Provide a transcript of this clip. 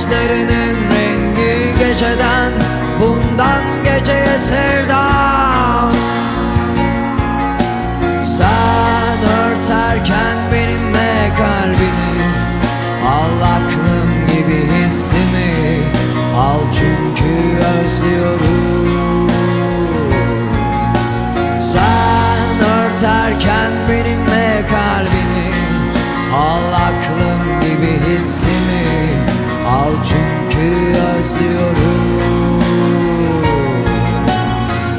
Saçlarının rengi geceden Bundan geceye sevdam Sen örterken benimle kalbini Al aklım gibi hissimi. Al çünkü özlüyorum. Sen örterken benimle kalbini Al aklım gibi hissimi Al çünkü özlüyorum